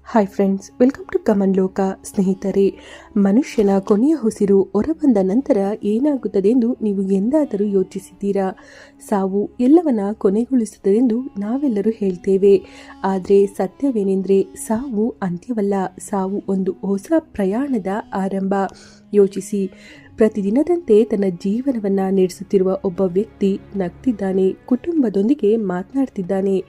Hi friends welcome to ಕಮನ್ ಲೋಕ ಸ್ನೇಹಿತರೆ. ಮನುಷ್ಯನ ಕೊನೆಯ ಉಸಿರು ಹೊರಬಂದ ನಂತರ ಏನಾಗುತ್ತದೆ ಎಂದು ನೀವು ಎಂದಾದರೂ ಯೋಚಿಸಿದ್ದೀರಾ? ಸಾವು ಎಲ್ಲವನ್ನ ಕೊನೆಗೊಳಿಸುತ್ತದೆಂದು ನಾವೆಲ್ಲರೂ ಹೇಳ್ತೇವೆ. ಆದರೆ ಸತ್ಯವೇನೆಂದರೆ ಸಾವು ಅಂತ್ಯವಲ್ಲ, ಸಾವು ಒಂದು ಹೊಸ ಪ್ರಯಾಣದ ಆರಂಭ. ಯೋಚಿಸಿ. ಪ್ರತಿದಿನದಂತೆ ತನ್ನ ಜೀವನವನ್ನು ನಡೆಸುತ್ತಿರುವ ಒಬ್ಬ ವ್ಯಕ್ತಿ ನಗ್ತಿದ್ದಾನೆ, ಕುಟುಂಬದೊಂದಿಗೆ ಮಾತನಾಡ್ತಿದ್ದಾನೆ.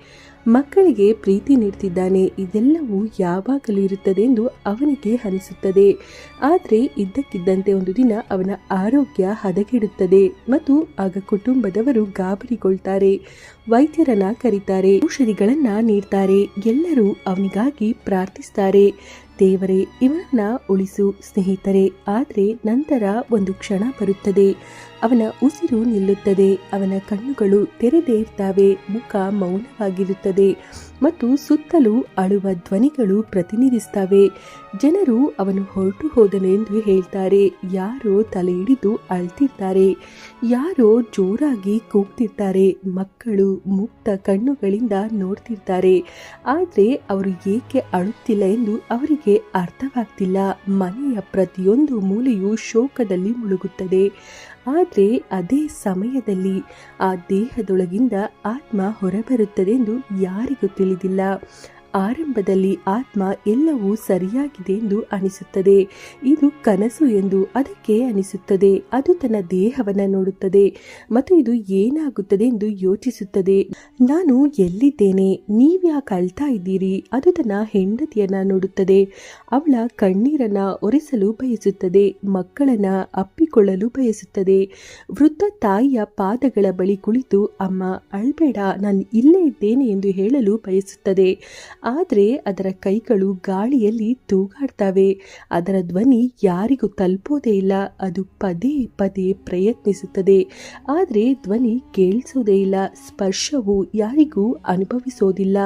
ಮಕ್ಕಳಿಗೆ ಪ್ರೀತಿ ನೀಡ್ತಿದ್ದಾನೆ. ಇದೆಲ್ಲವೂ ಯಾವಾಗಲೂ ಇರುತ್ತದೆ ಎಂದು ಅವನಿಗೆ ಅನಿಸುತ್ತದೆ. ಆದರೆ ಇದ್ದಕ್ಕಿದ್ದಂತೆ ಒಂದು ದಿನ ಅವನ ಆರೋಗ್ಯ ಹದಗೆಡುತ್ತದೆ ಮತ್ತು ಆಗ ಕುಟುಂಬದವರು ಗಾಬರಿಗೊಳ್ತಾರೆ. ವೈದ್ಯರನ್ನ ಕರೀತಾರೆ, ಔಷಧಿಗಳನ್ನ ನೀಡ್ತಾರೆ. ಎಲ್ಲರೂ ಅವನಿಗಾಗಿ ಪ್ರಾರ್ಥಿಸ್ತಾರೆ. ದೇವರೇ ಇವನ್ನ ಉಳಿಸು ಸ್ನೇಹಿತರೆ. ಆದರೆ ನಂತರ ಒಂದು ಕ್ಷಣ ಬರುತ್ತದೆ. ಅವನ ಉಸಿರು ನಿಲ್ಲುತ್ತದೆ, ಅವನ ಕಣ್ಣುಗಳು ತೆರೆದೇ ಇರ್ತವೆ ಮುಖ ಮೌನವಾಗಿರುತ್ತದೆ ಮತ್ತು ಸುತ್ತಲೂ ಅಳುವ ಧ್ವನಿಗಳು ಪ್ರತಿನಿಧಿಸ್ತವೆ ಜನರು ಅವನು ಹೊರಟು ಹೋದನು ಎಂದು ಹೇಳ್ತಾರೆ. ಯಾರೋ ತಲೆ ಹಿಡಿದು ಅಳ್ತಿರ್ತಾರೆ, ಯಾರೋ ಜೋರಾಗಿ ಕೂಗ್ತಿರ್ತಾರೆ, ಮಕ್ಕಳು ಮುಕ್ತ ಕಣ್ಣುಗಳಿಂದ ನೋಡ್ತಿರ್ತಾರೆ. ಆದರೆ ಅವರು ಏಕೆ ಅಳುತ್ತಿಲ್ಲ ಎಂದು ಅವರಿಗೆ ಅರ್ಥವಾಗ್ತಿಲ್ಲ. ಮನೆಯ ಪ್ರತಿಯೊಂದು ಮೂಲೆಯು ಶೋಕದಲ್ಲಿ ಮುಳುಗುತ್ತದೆ. ಆದರೆ ಅದೇ ಸಮಯದಲ್ಲಿ ಆ ದೇಹದೊಳಗಿಂದ ಆತ್ಮ ಹೊರಬರುತ್ತದೆ ಎಂದು ಯಾರಿಗೂ ತಿಳಿದಿಲ್ಲ. ಆರಂಭದಲ್ಲಿ ಆತ್ಮ ಎಲ್ಲವೂ ಸರಿಯಾಗಿದೆ ಎಂದು ಅನಿಸುತ್ತದೆ. ಇದು ಕನಸು ಎಂದು ಅದಕ್ಕೆ ಅನಿಸುತ್ತದೆ. ಅದು ತನ್ನ ದೇಹವನ್ನು ನೋಡುತ್ತದೆ. ಮತ್ತು ಇದು ಏನಾಗುತ್ತದೆ ಎಂದು ಯೋಚಿಸುತ್ತದೆ. ನಾನು ಎಲ್ಲಿದ್ದೇನೆ? ನೀವ್ಯಾಕೆ ಅಳ್ತಾ ಇದ್ದೀರಿ? ಅದು ತನ್ನ ಹೆಂಡತಿಯನ್ನ ನೋಡುತ್ತದೆ. ಅವಳ ಕಣ್ಣೀರನ್ನ ಒರೆಸಲು ಬಯಸುತ್ತದೆ. ಮಕ್ಕಳನ್ನ ಅಪ್ಪಿಕೊಳ್ಳಲು ಬಯಸುತ್ತದೆ. ವೃದ್ಧ ತಾಯಿಯ ಪಾದಗಳ ಬಳಿ ಕುಳಿತು, ಅಮ್ಮ, ಅಳ್ಬೇಡ. ನಾನು ಇಲ್ಲೇ ಇದ್ದೇನೆ ಎಂದು ಹೇಳಲು ಬಯಸುತ್ತದೆ. ಆದರೆ ಅದರ ಕೈಗಳು ಗಾಳಿಯಲ್ಲಿ ತೂಗಾಡ್ತವೆ. ಅದರ ಧ್ವನಿ ಯಾರಿಗೂ ತಲುಪೋದೇ ಇಲ್ಲ. ಅದು ಪದೇ ಪದೇ ಪ್ರಯತ್ನಿಸುತ್ತದೆ. ಆದರೆ ಧ್ವನಿ ಕೇಳಿಸೋದೇ ಇಲ್ಲ. ಸ್ಪರ್ಶವು ಯಾರಿಗೂ ಅನುಭವಿಸೋದಿಲ್ಲ.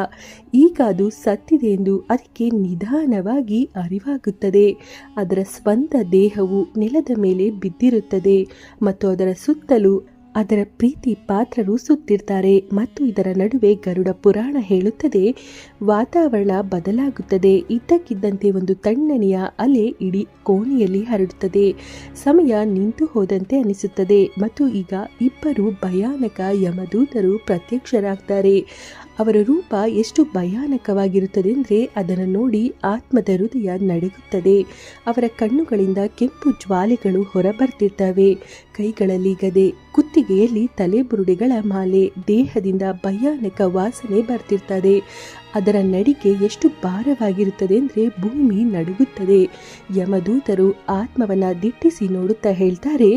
ಈಗ ಅದು ಸತ್ತಿದೆ ಎಂದು ಅದಕ್ಕೆ ನಿಧಾನವಾಗಿ ಅರಿವಾಗುತ್ತದೆ. ಅದರ ಸ್ವಂತ ದೇಹವು ನೆಲದ ಮೇಲೆ ಬಿದ್ದಿರುತ್ತದೆ. ಮತ್ತು ಅದರ ಸುತ್ತಲೂ ಅದರ ಪ್ರೀತಿ ಪಾತ್ರರು ಸುತ್ತಿರ್ತಾರೆ ಮತ್ತು ಇದರ ನಡುವೆ ಗರುಡ ಪುರಾಣ ಹೇಳುತ್ತದೆ, ವಾತಾವರಣ ಬದಲಾಗುತ್ತದೆ, ಇದ್ದಕ್ಕಿದ್ದಂತೆ ಒಂದು ತಣ್ಣನೆಯ ಅಲೆ ಇಡೀ ಕೋಣೆಯಲ್ಲಿ ಹರಡುತ್ತದೆ. ಸಮಯ ನಿಂತು ಹೋದಂತೆ ಅನಿಸುತ್ತದೆ ಮತ್ತು ಈಗ ಇಬ್ಬರು ಭಯಾನಕ ಯಮದೂತರು ಪ್ರತ್ಯಕ್ಷರಾಗ್ತಾರೆ. ಅವರ ರೂಪ ಎಷ್ಟು ಭಯಾನಕವಾಗಿರುತ್ತದೆ ಅಂದರೆ ಅದನ್ನು ನೋಡಿ ಆತ್ಮದ ಹೃದಯ ನಡುಗುತ್ತದೆ. ಅವರ ಕಣ್ಣುಗಳಿಂದ ಕೆಂಪು ಜ್ವಾಲೆಗಳು ಹೊರಬರ್ತಿರ್ತವೆ. ಕೈಗಳಲ್ಲಿ ಗದೆ, ಕುತ್ತಿಗೆಯಲ್ಲಿ ತಲೆಬುರುಡೆಗಳ ಮಾಲೆ, ದೇಹದಿಂದ ಭಯಾನಕ ವಾಸನೆ ಬರ್ತಿರ್ತದೆ. ಅದರ ನಡಿಗೆ ಎಷ್ಟು ಭಾರವಾಗಿರುತ್ತದೆ ಅಂದರೆ ಭೂಮಿ ನಡುಗುತ್ತದೆ. ಯಮದೂತರು ಆತ್ಮವನ್ನು ದಿಟ್ಟಿಸಿ ನೋಡುತ್ತಾ ಹೇಳ್ತಾರೆ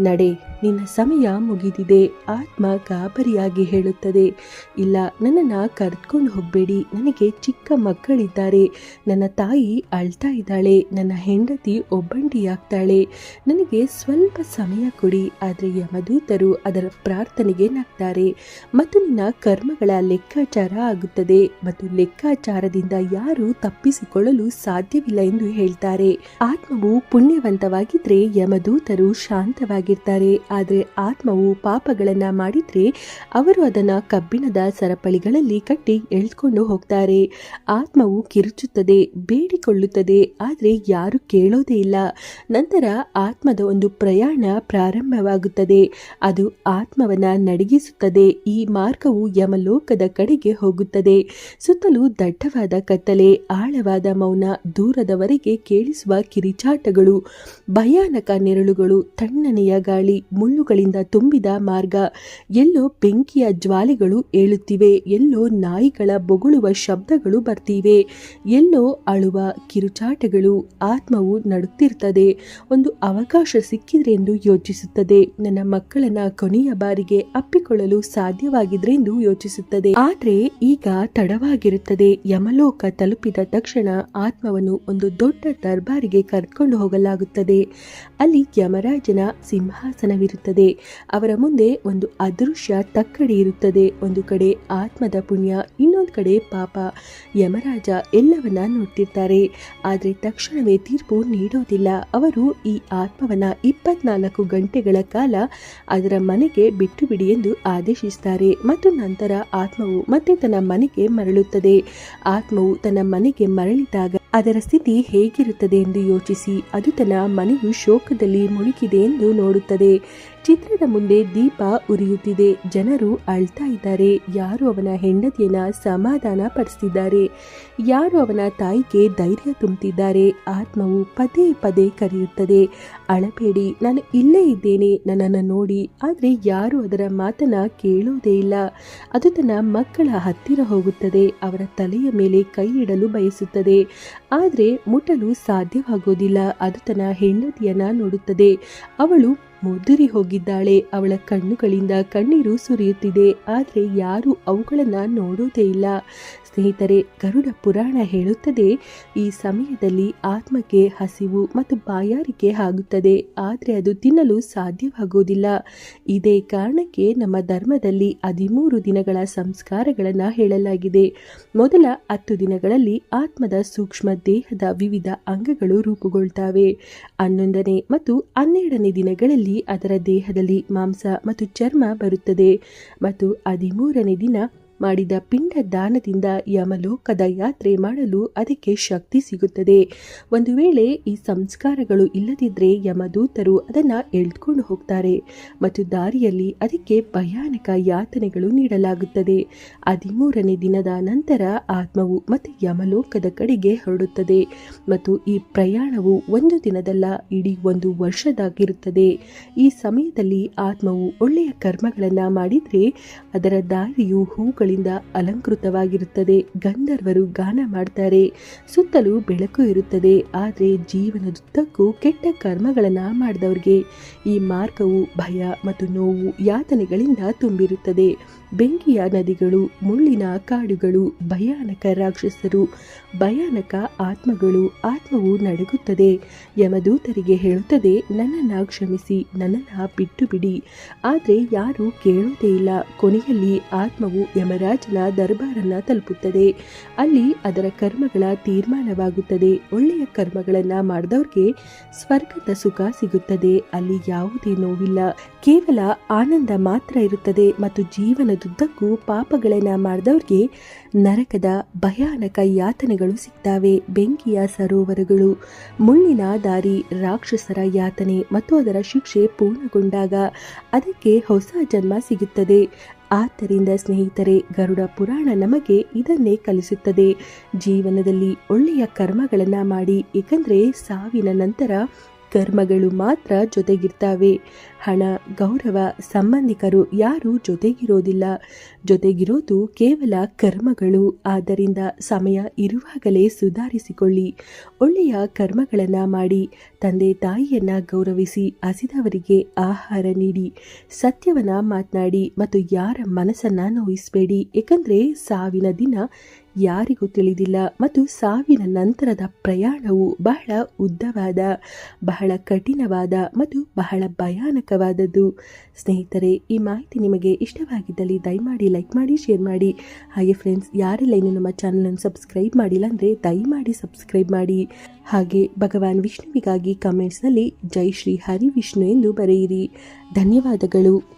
ನಡೆ, ನಿನ್ನ ಸಮಯ ಮುಗಿದಿದೆ. ಆತ್ಮ ಗಾಬರಿಯಾಗಿ ಹೇಳುತ್ತದೆ. ಇಲ್ಲ, ನನ್ನನ್ನು ಕರೆದುಕೊಂಡು ಹೋಗಬೇಡಿ. ನನಗೆ ಚಿಕ್ಕ ಮಕ್ಕಳಿದ್ದಾರೆ. ನನ್ನ ತಾಯಿ ಅಳ್ತಾ ಇದ್ದಾಳೆ. ನನ್ನ ಹೆಂಡತಿ ಒಬ್ಬಂಟಿಯಾಗ್ತಾಳೆ. ನನಗೆ ಸ್ವಲ್ಪ ಸಮಯ ಕೊಡಿ. ಆದರೆ ಯಮದೂತರು ಅದರ ಪ್ರಾರ್ಥನೆಗೆ ನಗ್ತಾರೆ. ಮತ್ತು ನಿನ್ನ ಕರ್ಮಗಳ ಲೆಕ್ಕಾಚಾರ ಆಗುತ್ತದೆ. ಮತ್ತು ಲೆಕ್ಕಾಚಾರದಿಂದ ಯಾರು ತಪ್ಪಿಸಿಕೊಳ್ಳಲು ಸಾಧ್ಯವಿಲ್ಲ ಎಂದು ಹೇಳ್ತಾರೆ. ಆತ್ಮವು ಪುಣ್ಯವಂತವಾಗಿದ್ರೆ ಯಮದೂತರು ಶಾಂತವಾಗಿರ್ತಾರೆ ಆದರೆ ಆತ್ಮವು ಪಾಪಗಳನ್ನ ಮಾಡಿದ್ರೆ ಅವರು ಅದನ್ನ ಕಬ್ಬಿಣದ ಸರಪಳಿಗಳಲ್ಲಿ ಕಟ್ಟಿ ಎಳ್ಕೊಂಡು ಹೋಗ್ತಾರೆ. ಆತ್ಮವು ಕಿರುಚುತ್ತದೆ, ಬೇಡಿಕೊಳ್ಳುತ್ತದೆ, ಆದರೆ ಯಾರು ಕೇಳೋದೇ ಇಲ್ಲ. ನಂತರ ಆತ್ಮದ ಒಂದು ಪ್ರಯಾಣ ಪ್ರಾರಂಭವಾಗುತ್ತದೆ. ಅದು ಆತ್ಮವನ್ನ ನಡಗಿಸುತ್ತದೆ. ಈ ಮಾರ್ಗವು ಯಮಲೋಕದ ಕಡೆಗೆ ಹೋಗುತ್ತದೆ. ಸುತ್ತಲೂ ದಟ್ಟವಾದ ಕತ್ತಲೆ, ಆಳವಾದ ಮೌನ ದೂರದವರೆಗೆ ಕೇಳಿಸುವ ಕಿರಿಚಾಟಗಳು, ಭಯಾನಕ ನೆರಳುಗಳು, ತಣ್ಣನೆಯ ಗಾಳಿ ಮುಳ್ಳುಗಳಿಂದ ತುಂಬಿದ ಮಾರ್ಗ. ಎಲ್ಲೋ ಬೆಂಕಿಯ ಜ್ವಾಲೆಗಳು ಏಳುತ್ತಿವೆ. ಎಲ್ಲೋ ನಾಯಿಗಳ ಬೊಗಳುವ ಶಬ್ದಗಳು ಬರ್ತಿವೆ. ಎಲ್ಲೋ ಅಳುವ ಕಿರುಚಾಟಗಳು ಆತ್ಮವು ನಡುತ್ತಿರುತ್ತದೆ ಒಂದು ಅವಕಾಶ ಸಿಕ್ಕಿದ್ರೆ ಎಂದು ಯೋಚಿಸುತ್ತದೆ. ನನ್ನ ಮಕ್ಕಳನ್ನ ಕೊನೆಯ ಬಾರಿಗೆ ಅಪ್ಪಿಕೊಳ್ಳಲು ಸಾಧ್ಯವಾಗಿದ್ರೆ ಎಂದು ಯೋಚಿಸುತ್ತದೆ. ಆದರೆ ಈಗ ತಡವಾಗಿರುತ್ತದೆ. ಯಮಲೋಕ ತಲುಪಿದ ತಕ್ಷಣ ಆತ್ಮವನ್ನು ಒಂದು ದೊಡ್ಡ ದರ್ಬಾರಿಗೆ ಕರ್ಕೊಂಡು ಹೋಗಲಾಗುತ್ತದೆ. ಅಲ್ಲಿ ಯಮರಾಜನ ಸಿಂಹಾಸನವಿರುತ್ತದೆ. ಅವರ ಮುಂದೆ ಒಂದು ಅದೃಶ್ಯ ತಕ್ಕಡಿ ಇರುತ್ತದೆ. ಒಂದು ಕಡೆ ಆತ್ಮದ ಪುಣ್ಯ, ಇನ್ನೊಂದು ಕಡೆ ಪಾಪ. ಯಮರಾಜ ಎಲ್ಲವನ್ನ ನೋಡ್ತಿರ್ತಾರೆ. ಆದರೆ ತಕ್ಷಣವೇ ತೀರ್ಪು ನೀಡೋದಿಲ್ಲ. ಅವರು ಈ ಆತ್ಮವನ್ನ ಇಪ್ಪತ್ನಾಲ್ಕು ಗಂಟೆಗಳ ಕಾಲ ಅದರ ಮನೆಗೆ ಬಿಟ್ಟು ಬಿಡಿ ಎಂದು ಆದೇಶಿಸುತ್ತಾರೆ ಮತ್ತು ನಂತರ ಆತ್ಮವು ಮತ್ತೆ ತನ್ನ ಮನೆಗೆ ಮರಳುತ್ತದೆ. ಆತ್ಮವು ತನ್ನ ಮನೆಗೆ ಮರಳಿದಾಗ ಅದರ ಸ್ಥಿತಿ ಹೇಗಿರುತ್ತದೆ ಎಂದು ಯೋಚಿಸಿ ಅದು ತನ್ನ ಮನೆಯು ಶೋಕದಲ್ಲಿ ಮುಳುಗಿದೆ ಎಂದು ನೋಡುತ್ತದೆ. ಚಿತ್ರದ ಮುಂದೆ ದೀಪ ಉರಿಯುತ್ತಿದೆ. ಜನರು ಅಳ್ತಾ ಇದ್ದಾರೆ. ಯಾರು ಅವನ ಹೆಂಡತಿಯನ್ನ ಸಮಾಧಾನ ಪಡಿಸಿದ್ದಾರೆ ಯಾರು ಅವನ ತಾಯಿಗೆ ಧೈರ್ಯ ತುಂಬುತ್ತಿದ್ದಾರೆ ಆತ್ಮವು ಪದೇ ಪದೇ ಕರೆಯುತ್ತದೆ. ಅಳಬೇಡಿ, ನಾನು ಇಲ್ಲೇ ಇದ್ದೇನೆ. ನನ್ನನ್ನು ನೋಡಿ. ಆದರೆ ಯಾರು ಅದರ ಮಾತನ್ನ ಕೇಳೋದೇ ಇಲ್ಲ. ಅದು ತನ್ನ ಮಕ್ಕಳ ಹತ್ತಿರ ಹೋಗುತ್ತದೆ. ಅವರ ತಲೆಯ ಮೇಲೆ ಕೈ ಇಡಲು ಬಯಸುತ್ತದೆ. ಆದರೆ ಮುಟ್ಟಲು ಸಾಧ್ಯವಾಗೋದಿಲ್ಲ. ಅದು ತನ್ನ ಹೆಂಡತಿಯನ್ನ ನೋಡುತ್ತದೆ. ಅವಳು ಮುದುರಿ ಹೋಗಿದ್ದಾಳೆ. ಅವಳ ಕಣ್ಣುಗಳಿಂದ ಕಣ್ಣೀರು ಸುರಿಯುತ್ತಿದೆ. ಆದರೆ ಯಾರು ಅವುಗಳನ್ನು ನೋಡೋದೇ ಇಲ್ಲ. ಸ್ನೇಹಿತರೆ, ಗರುಡ ಪುರಾಣ ಹೇಳುತ್ತದೆ, ಈ ಸಮಯದಲ್ಲಿ ಆತ್ಮಕ್ಕೆ ಹಸಿವು ಮತ್ತು ಬಾಯಾರಿಕೆ ಆಗುತ್ತದೆ. ಆದರೆ ಅದು ತಿನ್ನಲು ಸಾಧ್ಯವಾಗುವುದಿಲ್ಲ ಇದೇ ಕಾರಣಕ್ಕೆ ನಮ್ಮ ಧರ್ಮದಲ್ಲಿ ಹದಿಮೂರು ದಿನಗಳ ಸಂಸ್ಕಾರಗಳನ್ನು ಹೇಳಲಾಗಿದೆ. ಮೊದಲ ಹತ್ತು ದಿನಗಳಲ್ಲಿ ಆತ್ಮದ ಸೂಕ್ಷ್ಮ ದೇಹದ ವಿವಿಧ ಅಂಗಗಳು ರೂಪುಗೊಳ್ತಾವೆ. ಹನ್ನೊಂದನೇ ಮತ್ತು ಹನ್ನೆರಡನೇ ದಿನಗಳಲ್ಲಿ ಅದರ ದೇಹದಲ್ಲಿ ಮಾಂಸ ಮತ್ತು ಚರ್ಮ ಬರುತ್ತದೆ. ಮತ್ತು ಹದಿಮೂರನೇ ದಿನ ಮಾಡಿದ ಪಿಂಡ ದಾನದಿಂದ ಯಮಲೋಕದ ಯಾತ್ರೆ ಮಾಡಲು ಅದಕ್ಕೆ ಶಕ್ತಿ ಸಿಗುತ್ತದೆ. ಒಂದು ವೇಳೆ ಈ ಸಂಸ್ಕಾರಗಳು ಇಲ್ಲದಿದ್ದರೆ ಯಮದೂತರು ಅದನ್ನು ಎಳ್ಕೊಂಡು ಹೋಗ್ತಾರೆ. ಮತ್ತು ದಾರಿಯಲ್ಲಿ ಅದಕ್ಕೆ ಭಯಾನಕ ಯಾತನೆಗಳು ನೀಡಲಾಗುತ್ತದೆ. ಹದಿಮೂರನೇ ದಿನದ ನಂತರ ಆತ್ಮವು ಮತ್ತೆ ಯಮಲೋಕದ ಕಡೆಗೆ ಹೊರಡುತ್ತದೆ. ಮತ್ತು ಈ ಪ್ರಯಾಣವು ಒಂದು ದಿನದಲ್ಲ, ಇಡೀ ಒಂದು ವರ್ಷದಾಗಿರುತ್ತದೆ. ಈ ಸಮಯದಲ್ಲಿ ಆತ್ಮವು ಒಳ್ಳೆಯ ಕರ್ಮಗಳನ್ನು ಮಾಡಿದರೆ ಅದರ ದಾರಿಯು ಹೂಗಳು ಗಳಿಂದ ಅಲಂಕೃತವಾಗಿರುತ್ತದೆ. ಗಂಧರ್ವರು ಗಾನ ಮಾಡ್ತಾರೆ. ಸುತ್ತಲೂ ಬೆಳಕು ಇರುತ್ತದೆ. ಆದರೆ ಜೀವನದುದ್ದಕ್ಕೂ ಕೆಟ್ಟ ಕರ್ಮಗಳನ್ನು ಮಾಡಿದವ್ರಿಗೆ ಈ ಮಾರ್ಗವು ಭಯ ಮತ್ತು ನೋವು ಯಾತನೆಗಳಿಂದ ತುಂಬಿರುತ್ತದೆ. ಬೆಂಕಿಯ ನದಿಗಳು, ಮುಳ್ಳಿನ ಕಾಡುಗಳು, ಭಯಾನಕ ರಾಕ್ಷಸರು, ಭಯಾನಕ ಆತ್ಮಗಳು ಆತ್ಮವು ನಡುಗುತ್ತದೆ. ಯಮದೂತರಿಗೆ ಹೇಳುತ್ತದೆ, ನನ್ನನ್ನು ಕ್ಷಮಿಸಿ, ನನ್ನನ್ನ ಬಿಟ್ಟು ಬಿಡಿ ಆದರೆ ಯಾರು ಕೇಳುವುದೇ ಇಲ್ಲ. ಕೊನೆಯಲ್ಲಿ ಆತ್ಮವು ಯಮರಾಜನ ದರ್ಬಾರನ್ನ ತಲುಪುತ್ತದೆ. ಅಲ್ಲಿ ಅದರ ಕರ್ಮಗಳ ತೀರ್ಮಾನವಾಗುತ್ತದೆ. ಒಳ್ಳೆಯ ಕರ್ಮಗಳನ್ನು ಮಾಡಿದವ್ರಿಗೆ ಸ್ವರ್ಗದ ಸುಖ ಸಿಗುತ್ತದೆ. ಅಲ್ಲಿ ಯಾವುದೇ ನೋವಿಲ್ಲ. ಕೇವಲ ಆನಂದ ಮಾತ್ರ ಇರುತ್ತದೆ ಮತ್ತು ಜೀವನದುದ್ದಕ್ಕೂ ಪಾಪಗಳನ್ನ ಮಾಡಿದವ್ರಿಗೆ ನರಕದ ಭಯಾನಕ ಯಾತನೆಗಳು ಸಿಗ್ತವೆ. ಬೆಂಕಿಯ ಸರೋವರಗಳು, ಮುಳ್ಳಿನ ದಾರಿ, ರಾಕ್ಷಸರ ಯಾತನೆ ಮತ್ತು ಅದರ ಶಿಕ್ಷೆ ಪೂರ್ಣಗೊಂಡಾಗ ಅದಕ್ಕೆ ಹೊಸ ಜನ್ಮ ಸಿಗುತ್ತದೆ. ಆದ್ದರಿಂದ ಸ್ನೇಹಿತರೆ ಗರುಡ ಪುರಾಣ ನಮಗೆ ಇದನ್ನೇ ಕಲಿಸುತ್ತದೆ. ಜೀವನದಲ್ಲಿ ಒಳ್ಳೆಯ ಕರ್ಮಗಳನ್ನು ಮಾಡಿ ಏಕೆಂದರೆ ಸಾವಿನ ನಂತರ ಕರ್ಮಗಳು ಮಾತ್ರ ಜೊತೆಗಿರ್ತಾವೆ. ಹಣ, ಗೌರವ, ಸಂಬಂಧಿಕರು ಯಾರು ಜೊತೆಗಿರೋದಿಲ್ಲ. ಜೊತೆಗಿರೋದು ಕೇವಲ ಕರ್ಮಗಳು. ಆದ್ದರಿಂದ ಸಮಯ ಇರುವಾಗಲೇ ಸುಧಾರಿಸಿಕೊಳ್ಳಿ. ಒಳ್ಳೆಯ ಕರ್ಮಗಳನ್ನು ಮಾಡಿ, ತಂದೆ ತಾಯಿಯನ್ನು ಗೌರವಿಸಿ, ಹಸಿದವರಿಗೆ ಆಹಾರ ನೀಡಿ, ಸತ್ಯವನ್ನು ಮಾತನಾಡಿ ಮತ್ತು ಯಾರ ಮನಸ್ಸನ್ನು ನೋಯಿಸಬೇಡಿ. ಏಕೆಂದರೆ ಸಾವಿನ ದಿನ ಯಾರಿಗೂ ತಿಳಿದಿಲ್ಲ ಮತ್ತು ಸಾವಿನ ನಂತರದ ಪ್ರಯಾಣವು ಬಹಳ ಉದ್ದವಾದ, ಬಹಳ ಕಠಿಣವಾದ ಮತ್ತು ಬಹಳ ಭಯಾನಕವಾದದ್ದು. ಸ್ನೇಹಿತರೆ, ಈ ಮಾಹಿತಿ ನಿಮಗೆ ಇಷ್ಟವಾಗಿದ್ದಲ್ಲಿ ದಯಮಾಡಿ ಲೈಕ್ ಮಾಡಿ, ಶೇರ್ ಮಾಡಿ. ಹಾಗೆ ಫ್ರೆಂಡ್ಸ್, ಯಾರೆಲ್ಲ ಇನ್ನು ನಮ್ಮ ಚಾನಲನ್ನು ಸಬ್ಸ್ಕ್ರೈಬ್ ಮಾಡಿಲ್ಲ ಅಂದರೆ ದಯಮಾಡಿ ಸಬ್ಸ್ಕ್ರೈಬ್ ಮಾಡಿ. ಹಾಗೆ ಭಗವಾನ್ ವಿಷ್ಣುವಿಗಾಗಿ ಕಮೆಂಟ್ಸ್ನಲ್ಲಿ ಜೈ ಶ್ರೀ ಹರಿ ವಿಷ್ಣು ಎಂದು ಬರೆಯಿರಿ. ಧನ್ಯವಾದಗಳು.